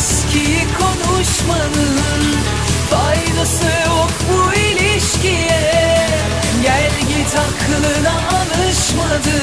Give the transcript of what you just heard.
eski konuşmanın Faydası yok bu ilişkiye. Gel git aklına alışmadın.